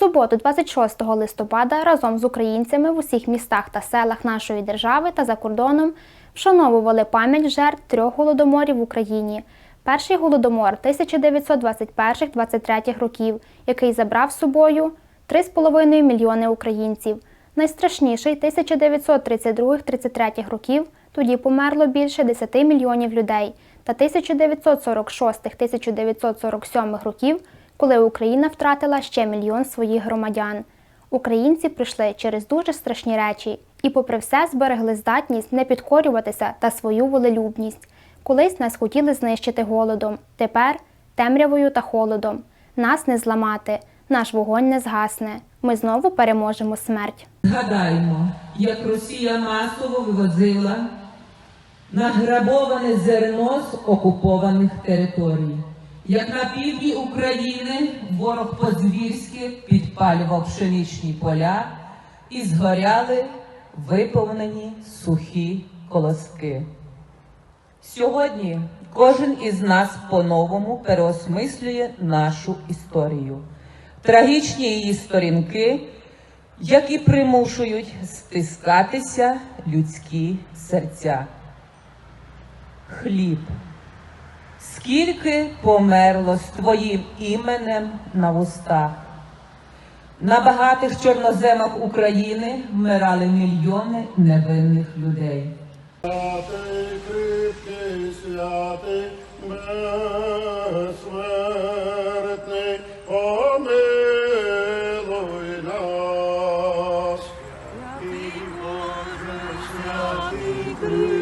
суботу, 26 листопада, разом з українцями в усіх містах та селах нашої держави та за кордоном вшановували пам'ять жертв трьох голодоморів в Україні. Перший голодомор 1921-23 років, який забрав з собою 3,5 мільйони українців. Найстрашніший 1932-33 років тоді померло більше 10 мільйонів людей. Та 1946-1947 років, коли Україна втратила ще мільйон своїх громадян. Українці пройшли через дуже страшні речі і, попри все, зберегли здатність не підкорюватися та свою волелюбність. Колись нас хотіли знищити голодом, тепер темрявою та холодом. Нас не зламати, наш вогонь не згасне. Ми знову переможемо смерть. Згадаймо, як Росія масово вивозила награбоване зерно з окупованих територій. Як на півдні України ворог по-звірськи підпалював пшеничні поля і згоряли виповнені сухі колоски. Сьогодні кожен із нас по-новому переосмислює нашу історію, трагічні її сторінки, які примушують стискатися людські серця. Хліб. Скільки померло з твоїм іменем на вустах? На багатих чорноземах України вмирали мільйони невинних людей. Святий, кріпкий, святий, безсмертний, помилуй нас. І Боже, святий, кріпкий,